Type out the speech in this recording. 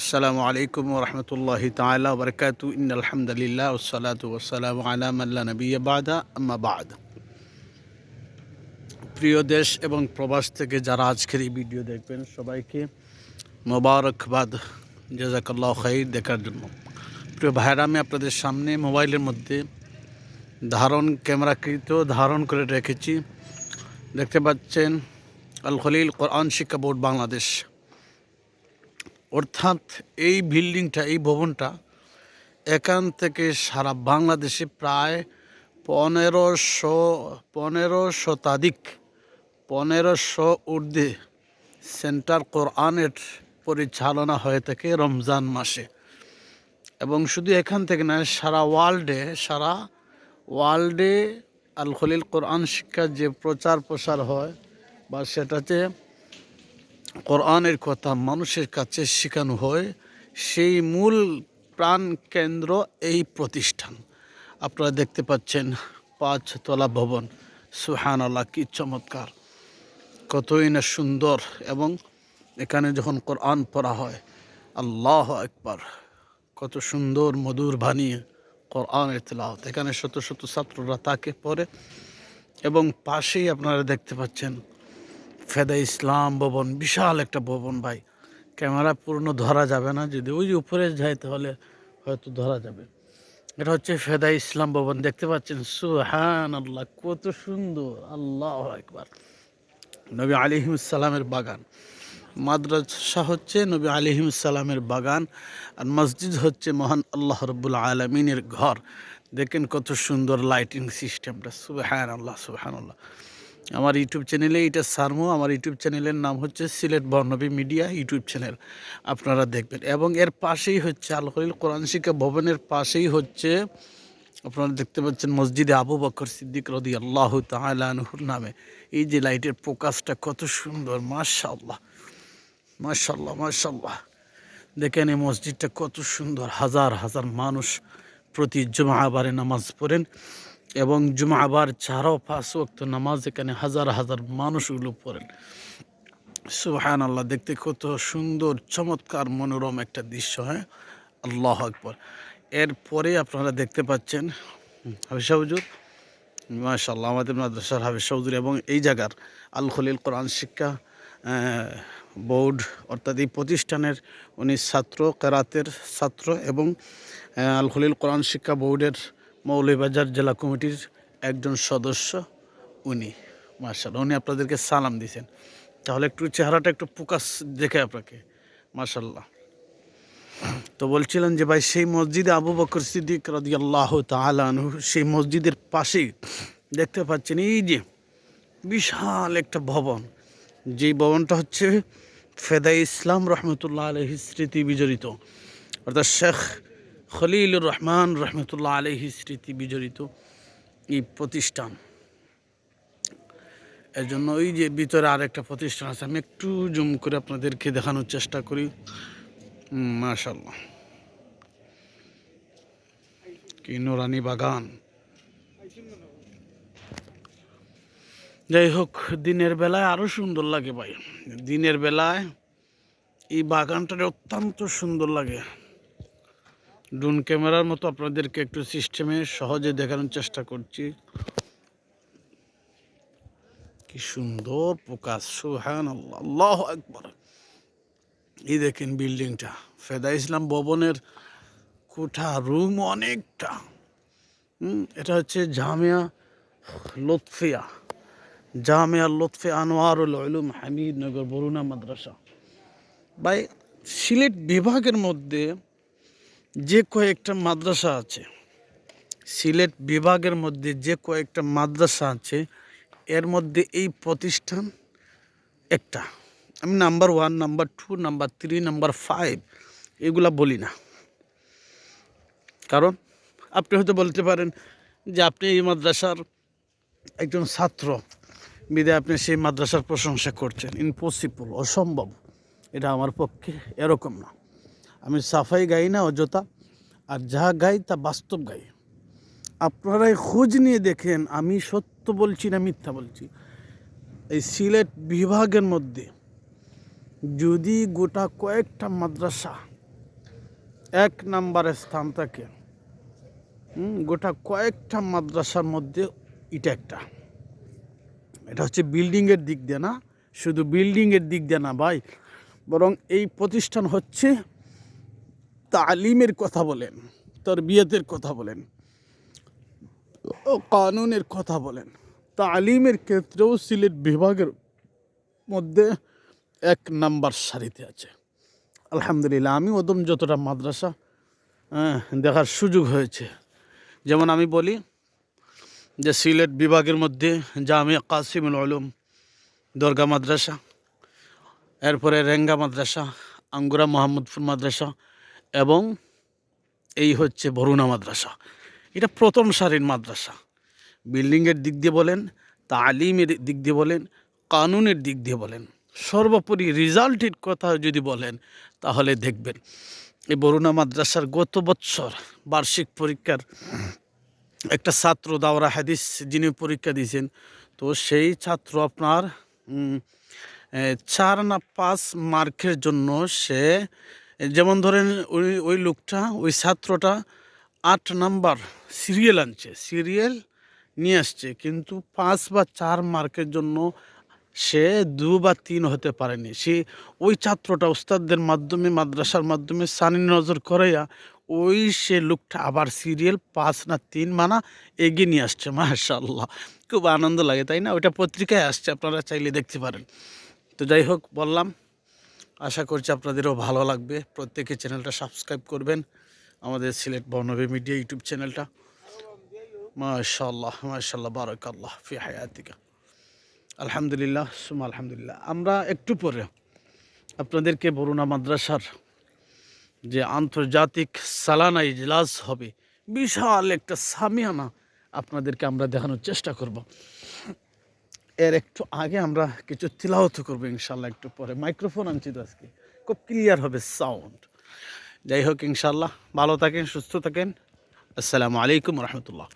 আসসালামু আলাইকুম রহমতুল্লাহি তালা বরকাত ইন আলহামদুলিল্লাহ ওসালাত ওসালাম আল্লাহ নবী বাদা আম্মা বাদ প্রিয় দেশ এবং প্রবাস থেকে যারা আজকের এই ভিডিও দেখবেন, সবাইকে মোবারকবাদ, জাজাকাল্লাহ খাইর দেখার জন্য। প্রিয় ভাইরা আমি আপনাদের সামনে মোবাইলের মধ্যে ধারণ, ক্যামেরাকৃত ধারণ করে রেখেছি। দেখতে পাচ্ছেন আল খলিল কোরআন শিক্ষা বোর্ড বাংলাদেশ। অর্থাৎ এই বিল্ডিংটা, এই ভবনটা এখান থেকে সারা বাংলাদেশে প্রায় পনেরোশো, পনেরো শতাধিক, পনেরোশো ঊর্ধ্বে সেন্টার কোরআনের পরিচালনা হয়ে থাকে রমজান মাসে। এবং শুধু এখান থেকে নয়, সারা ওয়ার্ল্ডে সারা ওয়ার্ল্ডে আল খলিল কোরআন শিক্ষার যে প্রচার প্রসার হয়, বা সেটাতে কোরআনের কথা মানুষের কাছে শেখানো হয়, সেই মূল প্রাণ কেন্দ্র এই প্রতিষ্ঠান। আপনারা দেখতে পাচ্ছেন পাঁচ তলা ভবন। সুহান আল্লাহ কি চমৎকার। কতই না সুন্দর এবং এখানে যখন কোরআন পড়া হয়, আল্লাহ একবার কত সুন্দর মধুর বানিয়ে কোরআনের তেলাওয়াত। এখানে শত শত ছাত্ররা তাকে পড়ে এবং পাশেই আপনারা দেখতে পাচ্ছেন ফেদা ইসলাম ভবন, বিশাল একটা ভবন ভাই। ক্যামেরা পূর্ণ ধরা যাবে না, যদি ওই যে উপরে যায় তাহলে হয়তো ধরা যাবে। এটা হচ্ছে ফেদা ইসলাম ভবন, দেখতে পাচ্ছেন? সুহান আল্লাহ কত সুন্দর, আল্লাহ একবার নবী আলিহিমসালামের বাগান। মাদ্রাসা হচ্ছে নবী আলিহিমসালামের বাগান, আর মসজিদ হচ্ছে মহান আল্লাহ রব্বুল আলমিনের ঘর। দেখেন কত সুন্দর লাইটিং সিস্টেমটা সুবাহান আল্লাহ সুবাহান আল্লাহ আমার ইউটিউব চ্যানেলে, এটা সারমো, আমার ইউটিউব চ্যানেলের নাম হচ্ছে সিলেট বর্ণবী মিডিয়া ইউটিউব চ্যানেল, আপনারা দেখবেন। এবং এর পাশেই হচ্ছে আল খলিল কোরআন শিক্ষা ভবনের পাশেই হচ্ছে, আপনারা দেখতে পাচ্ছেন মসজিদে আবু বকর সিদ্দিক রদি আল্লাহ তাহুর নামে। এই যে লাইটের প্রকাশটা কত সুন্দর মাশাল্লাহ মাশাল্লাহ মাশাল্লাহ দেখেন এই মসজিদটা কত সুন্দর, হাজার হাজার মানুষ প্রতি জমা আবারে নামাজ পড়েন। এবং জুমা আবার চারও পাঁচ ওক্ত নামাজ এখানে হাজার হাজার মানুষগুলো পড়েন। সুহান আল্লাহ দেখতে কত সুন্দর, চমৎকার, মনোরম একটা দৃশ্য হ্যাঁ? আল্লাহ আকবর। এরপরে আপনারা দেখতে পাচ্ছেন হাবিসা হুজুর মাশাল্লাহ আমাদের মাদ্রাসার হাবিসা হুজুর এবং এই জায়গার আল খলিল কোরআন শিক্ষা বোর্ড অর্থাৎ এই প্রতিষ্ঠানের উনি ছাত্র, কেরাতের ছাত্র এবং আল খলিল কোরআন শিক্ষা বোর্ডের মৌলভীবাজার জেলা কমিটির একজন সদস্য উনি। মার্শাল উনি আপনাদেরকে সালাম দিয়েছেন। তাহলে একটু চেহারাটা একটু প্রকাশ দেখে আপনাকে। মার্শাল্লাহ তো বলছিলেন যে ভাই, সেই মসজিদে আবু বকর সিদ্দিক রদি আল্লাহ তালু সেই মসজিদের পাশেই দেখতে পাচ্ছেন এই যে বিশাল একটা ভবন। যেই ভবনটা হচ্ছে ফেদাই ইসলাম রহমতুল্লাহ আলহি স্মৃতি বিজড়িত। অর্থাৎ শেখ খলিলুর রহমান রহমতুল্লাহ আলহি স্মৃতি বিজড়িত এই প্রতিষ্ঠান। এর জন্য ওই যে ভিতরে আরেকটা প্রতিষ্ঠান আছে, আমি একটু জুম করে আপনাদেরকে দেখানোর চেষ্টা করি। মাশাল্লাহ কি নোরানি বাগান। যাই হোক, দিনের বেলায় আরও সুন্দর লাগে ভাই। দিনের বেলায় এই বাগানটা অত্যন্ত সুন্দর লাগে। ড্রোন ক্যামেরার মতো আপনাদেরকে একটু সিস্টেমে সহজে দেখানোর চেষ্টা করছি। কি সুন্দর প্রকাশ সুহান আল্লাহ একবার এই দেখেন বিল্ডিংটা, ফেদা ইসলাম ভবনের কোঠা, রুম অনেকটা। এটা হচ্ছে জামিয়া লতফিয়া জামিয়া লতফে আনোয়ারুল হামিদনগর বরুণা মাদ্রাসা। ভাই, সিলেট বিভাগের মধ্যে যে কয়েকটা মাদ্রাসা আছে, সিলেট বিভাগের মধ্যে যে কয়েকটা মাদ্রাসা আছে, এর মধ্যে এই প্রতিষ্ঠান একটা। আমি number one, number two, number three, number five এগুলা বলি না। কারণ আপনি হয়তো বলতে পারেন যে আপনি এই মাদ্রাসার একজন ছাত্র, বিদে আপনি সেই মাদ্রাসার প্রশংসা করছেন। ইম্পসিবল অসম্ভব। এটা আমার পক্ষে এরকম না। আমি সাফাই গাই না অযথা, আর যা গাই তা বাস্তব গাই। আপনারাই খোঁজ নিয়ে দেখেন, আমি সত্য বলছি না মিথ্যা বলছি। এই সিলেট বিভাগের মধ্যে যদি গোটা কয়েকটা মাদ্রাসা এক নাম্বার স্থান থাকে গোটা কয়েকটা মাদ্রাসার মধ্যে এটা একটা। এটা হচ্ছে বিল্ডিংয়ের দিক দিয়ে না, শুধু বিল্ডিংয়ের দিক দিয়ে না ভাই, বরং এই প্রতিষ্ঠান হচ্ছে তালিমের কথা বলেন তরবিয়তের কথা বলেন কানুনের কথা বলেন তালিমের ক্ষেত্রেও সিলেট বিভাগের মধ্যে এক নাম্বার সারিতে আছে। আলহামদুলিল্লাহ আমি ওদম যতটা মাদ্রাসা হ্যাঁ, দেখার সুযোগ হয়েছে। যেমন আমি বলি যে সিলেট বিভাগের মধ্যে জামিয়া কাসিমুল আলম দরগা মাদ্রাসা এরপরে রেঙ্গা মাদ্রাসা আঙ্গুরা মোহাম্মদপুর মাদ্রাসা এবং এই হচ্ছে বরুণা মাদ্রাসা। এটা প্রথম সারির মাদ্রাসা। বিল্ডিংয়ের দিক দিয়ে বলেন, তালিমের দিক দিয়ে বলেন, কানুনের দিক দিয়ে বলেন, সর্বোপরি রেজাল্টের কথা যদি বলেন, তাহলে দেখবেন এই বরুণা মাদ্রাসার গত বৎসর বার্ষিক পরীক্ষার একটা ছাত্র দাওরা হাদিস যিনি পরীক্ষা দিয়েছেন, তো সেই ছাত্র আপনার চার না পাঁচ মার্কের জন্য সে যেমন ধরেন ওই ওই লোকটা, ওই ছাত্রটা আট নাম্বার সিরিয়াল আনছে সিরিয়াল নিয়ে আসছে। কিন্তু পাঁচ বা চার মার্কের জন্য সে দু বা তিন হতে পারেনি। সে ওই ছাত্রটা উস্তাদদের মাধ্যমে, মাদ্রাসার মাধ্যমে সানি নজর করাইয়া ওই সে লোকটা আবার সিরিয়াল পাঁচ না তিন মানা এগিয়ে নিয়ে আসছে। মাশাল্লাহ খুব আনন্দ লাগে, তাই না? ওইটা পত্রিকায় আসছে, আপনারা চাইলে দেখতে পারেন। তো যাই হোক, বললাম আশা করছি আপনাদেরও ভালো লাগবে। প্রত্যেকে চ্যানেলটা সাবস্ক্রাইব করবেন। আমাদের সিলেট বর্ণবী মিডিয়া ইউটিউব চ্যানেলটা। মাশাল্লাহ মাশাল্লাহ বারাকাল্লাহ ফি হায়াতিকা। আলহামদুলিল্লাহ সুমা আলহামদুলিল্লাহ। আমরা একটু পরে আপনাদেরকে বরুণা মাদ্রাসার যে আন্তর্জাতিক সালানা ইজলাস হবে, বিশাল একটা সামিয়ানা আপনাদেরকে আমরা দেখানোর চেষ্টা করব। এর একটু আগে আমরা কিছু তিলাওয়াত করব ইনশাল্লাহ একটু পরে। মাইক্রোফোন আনছি তো আজকে। খুব ক্লিয়ার হবে সাউন্ড যাই হোক ইনশাল্লাহ ভালো থাকেন, সুস্থ থাকেন। আসসালামু আলাইকুম রহমতুল্লাহ।